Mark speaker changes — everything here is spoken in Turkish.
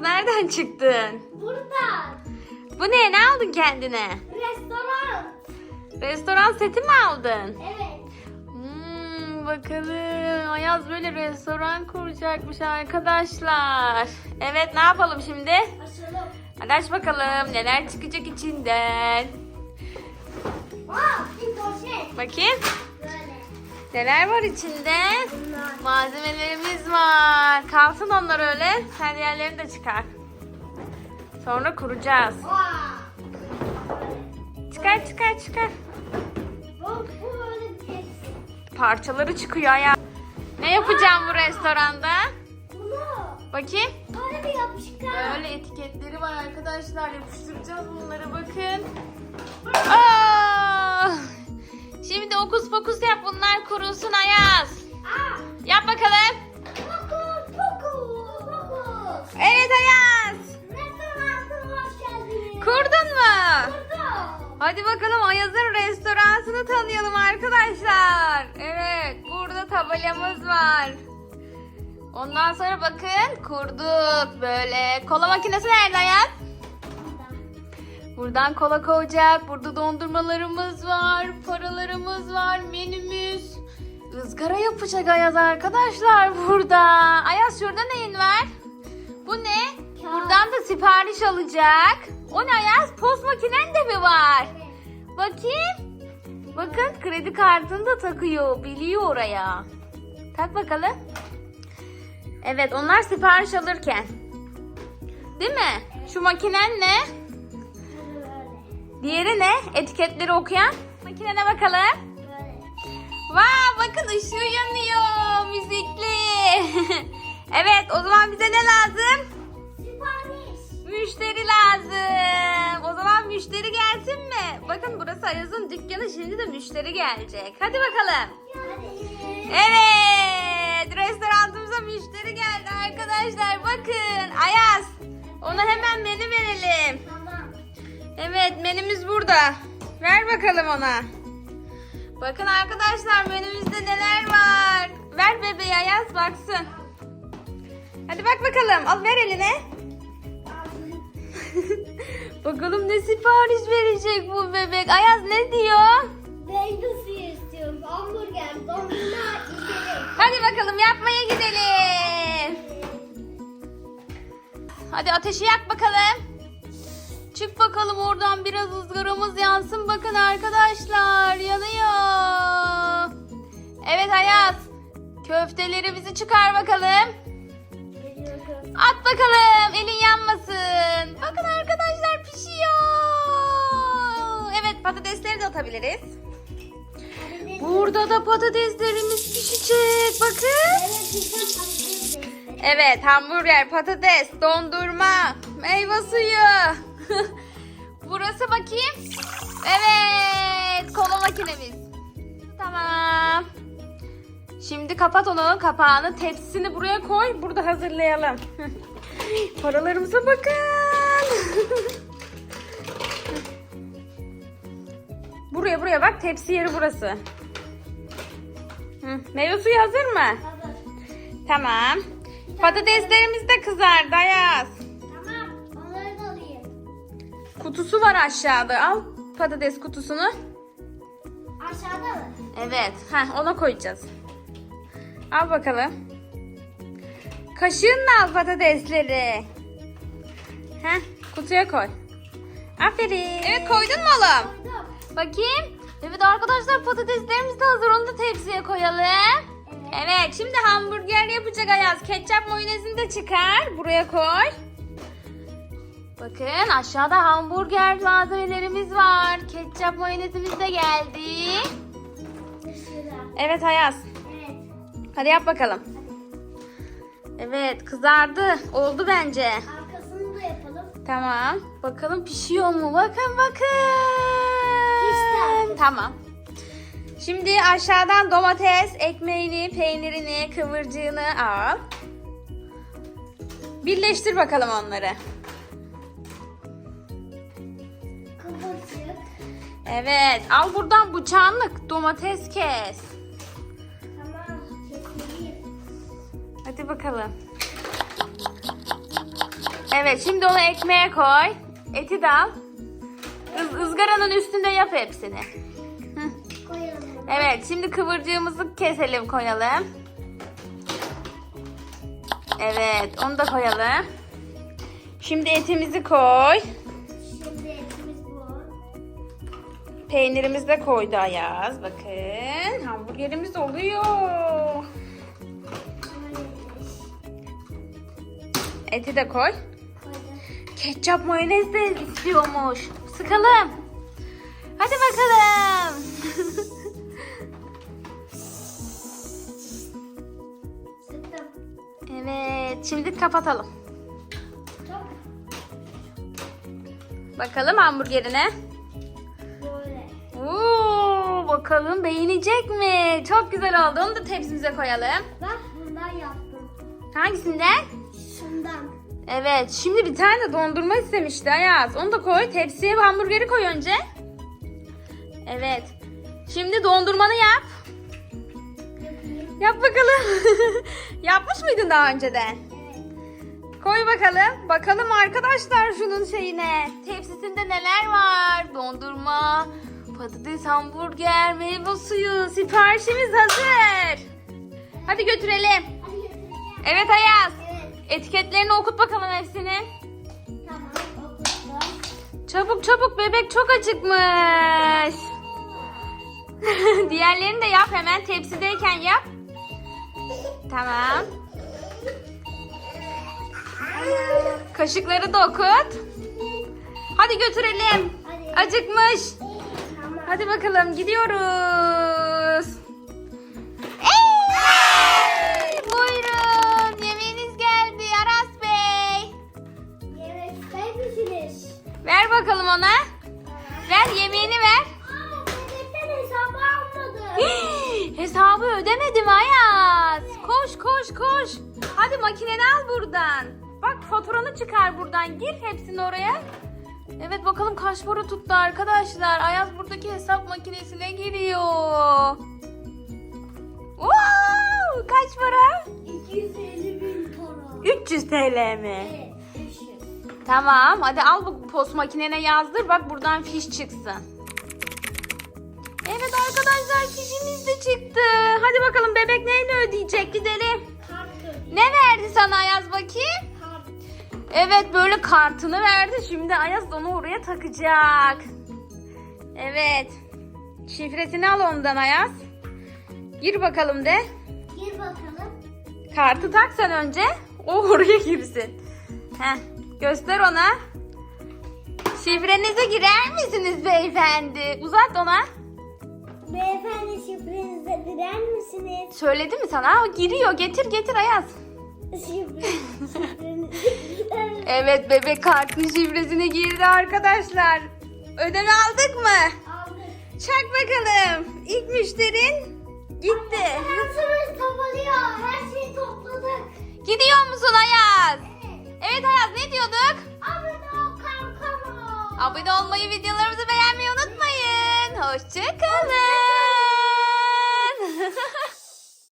Speaker 1: Nereden çıktın?
Speaker 2: Buradan.
Speaker 1: Bu ne? Ne aldın kendine?
Speaker 2: Restoran.
Speaker 1: Restoran seti mi aldın?
Speaker 2: Evet.
Speaker 1: Hmm, bakalım. Ayaz böyle restoran kuracakmış arkadaşlar. Evet ne yapalım şimdi?
Speaker 2: Açalım.
Speaker 1: Hadi aç bakalım neler çıkacak içinden.
Speaker 2: Aa, bir poşet.
Speaker 1: Bakayım.
Speaker 2: Böyle.
Speaker 1: Neler var içinde?
Speaker 2: Bunlar.
Speaker 1: Malzemelerimiz var. Kalsın onlar öyle. Sen diğerlerini de çıkar. Sonra kuracağız. Çıkar çıkar çıkar. Parçaları çıkıyor ya. Ne yapacağım bu restoranda? Bakayım.
Speaker 2: böyle yapışkan.
Speaker 1: Böyle etiketleri var arkadaşlar. Yapıştıracağız bunları bakın. Aa! Şimdi okus pokus yap bunlar kurusun Ayaz. Yap bakalım. Hadi bakalım Ayaz'ın restoranını tanıyalım arkadaşlar. Evet burada tabelamız var. Ondan sonra bakın kurduk böyle. Kola makinesi nerede Ayaz? Buradan kola koyacak. Burada dondurmalarımız var. Paralarımız var. Menümüz. Izgara yapacak Ayaz arkadaşlar burada. Ayaz şurada neyin var? Bu ne? Buradan da sipariş alacak. O ne Ayaz? Post makinen de mi var? Bakayım. Bakın kredi kartını da takıyor. Biliyor oraya. Tak bakalım. Evet onlar sipariş alırken. Değil mi? Şu makinen ne? Diğeri ne? Etiketleri okuyan. Makinene bakalım. Vaa bakın ışığı yanıyor. Müzikli. evet o zaman bize ne lazım? Müşteri lazım. O zaman müşteri gelsin mi? Bakın burası Ayaz'ın dükkanı şimdi de müşteri gelecek. Hadi bakalım. Evet restoranımıza müşteri geldi arkadaşlar. Bakın Ayaz. Ona hemen menü verelim. Evet menümüz burada. Ver bakalım ona. Bakın arkadaşlar menümüzde neler var. Ver bebeğe Ayaz baksın. Hadi bak bakalım. Al ver eline. bakalım ne sipariş verecek bu bebek. Ayaz ne diyor?
Speaker 2: Suyu istiyorum. Hamburger, dondurma, içecek.
Speaker 1: Hadi bakalım yapmaya gidelim. Hadi ateşi yak bakalım. Çık bakalım oradan biraz ızgaramız yansın bakın arkadaşlar yanıyor. Evet Ayaz köftelerimizi çıkar bakalım. At bakalım elin yanmasın. Bakın arkadaşlar pişiyor. Evet patatesleri de atabiliriz. Burada da patateslerimiz pişecek bakın.
Speaker 2: Evet
Speaker 1: hamburger, patates, dondurma, meyve suyu. Burası bakayım. Evet kola makinemiz. Tamam. Şimdi kapat onu kapağını tepsisini buraya koy. Burada hazırlayalım. Paralarımıza bakın. buraya buraya bak tepsi yeri burası. Hı, Meyve suyu hazır mı?
Speaker 2: Hazır.
Speaker 1: Tamam. Patateslerimiz de kızardı Ayaz.
Speaker 2: Tamam. Onları da alayım.
Speaker 1: Kutusu var aşağıda. Al patates kutusunu.
Speaker 2: Aşağıda mı?
Speaker 1: Evet. Heh, ona koyacağız. Al bakalım. Kaşığınla al patatesleri. Heh, kutuya koy. Aferin. Evet koydun mu oğlum?
Speaker 2: Koydum.
Speaker 1: Bakayım. Evet arkadaşlar patateslerimiz de hazır. Onu da tepsiye koyalım.
Speaker 2: Evet.
Speaker 1: Evet şimdi hamburger yapacak Ayaz. Ketçap mayonezini de çıkar. Buraya koy. Bakın aşağıda hamburger malzemelerimiz var. Ketçap mayonezimiz de geldi. Evet Ayaz. Hadi yap bakalım. Evet kızardı. Oldu bence.
Speaker 2: Arkasını da yapalım.
Speaker 1: Tamam. Bakalım pişiyor mu? Bakın bakın.
Speaker 2: Pişti.
Speaker 1: Tamam. Şimdi aşağıdan domates, ekmeğini, peynirini, kıvırcığını al. Birleştir bakalım onları.
Speaker 2: Kıvırcık.
Speaker 1: Evet. Al buradan bıçağınlık domates kes. Hadi bakalım. Evet şimdi onu ekmeğe koy. Eti de al. Iz, ızgaranın üstünde yap hepsini.
Speaker 2: Koyalım.
Speaker 1: Evet şimdi kıvırcığımızı keselim koyalım. Evet onu da koyalım. Şimdi etimizi koy.
Speaker 2: Şimdi etimiz bu.
Speaker 1: Peynirimizi de koydu Ayaz. Bakın hamburgerimiz oluyor. Eti de koy.
Speaker 2: Koydum.
Speaker 1: Ketçap mayonez de istiyormuş. Sıkalım. Hadi bakalım.
Speaker 2: Sıktım.
Speaker 1: evet şimdi kapatalım. Bakalım hamburgerine.
Speaker 2: böyle.
Speaker 1: Oo, bakalım beğenecek mi? Çok güzel oldu. Onu da tepsimize koyalım.
Speaker 2: Bak bundan yaptım.
Speaker 1: Hangisinden?
Speaker 2: Şundan.
Speaker 1: Evet. Şimdi bir tane de dondurma istemişti Ayaz. Onu da koy. Tepsiye hamburgeri koy önce. Evet. Şimdi dondurmanı yap. Yap bakalım. Yapmış mıydın daha önceden?
Speaker 2: Evet.
Speaker 1: Koy bakalım. Bakalım arkadaşlar şunun şeyine. Tepsisinde neler var? Dondurma, patates, hamburger, meyve suyu. Siparişimiz hazır. Hadi götürelim. Evet Ayaz.
Speaker 2: Evet.
Speaker 1: Etiketlerini okut bakalım hepsini.
Speaker 2: Tamam.
Speaker 1: Çabuk çabuk bebek çok acıkmış. Diğerlerini de yap hemen tepsideyken yap. Tamam. Kaşıkları da okut. Hadi götürelim. Acıkmış. Hadi bakalım gidiyoruz.
Speaker 2: Misiniz?
Speaker 1: Ver bakalım ona. Ver yemeğini ver.
Speaker 2: Aa, hesabı almadım.
Speaker 1: Hesabı ödemedim Ayaz. Koş koş koş. Hadi makineni al buradan. Bak faturanı çıkar buradan. Gir hepsini oraya. Evet bakalım kaç para tuttu arkadaşlar. Ayaz buradaki hesap makinesine giriyor. Wow, kaç para?
Speaker 2: 250 bin para.
Speaker 1: 300 TL mi?
Speaker 2: Evet. 500.
Speaker 1: Tamam hadi al bu post makinene yazdır. Bak buradan fiş çıksın. Evet arkadaşlar fişimiz de çıktı. Hadi bakalım bebek neyle ödeyecek gidelim. Ne verdi sana Ayaz bakayım? Evet böyle kartını verdi. Şimdi Ayaz onu oraya takacak. Evet. Şifresini al ondan Ayaz. Gir bakalım de.
Speaker 2: Gir bakalım.
Speaker 1: Kartı tak sen önce. O oraya girsin. Heh, göster ona. Şifrenize girer misiniz beyefendi? Uzat ona.
Speaker 2: Beyefendi şifrenize girer misiniz?
Speaker 1: Söyledi mi sana? O giriyor. Getir getir Ayaz. Evet bebek kartın şifresini girdi arkadaşlar. Ödeme aldık mı?
Speaker 2: Aldık.
Speaker 1: Çak bakalım. İlk müşterin gitti.
Speaker 2: Finansımız kapanıyor. Her şeyi topladık.
Speaker 1: Gidiyor musun Ayaz? Evet. Ayaz ne diyorduk?
Speaker 2: Abone ol kankam.
Speaker 1: Abone olmayı, videolarımızı beğenmeyi unutmayın. Hoşçakalın.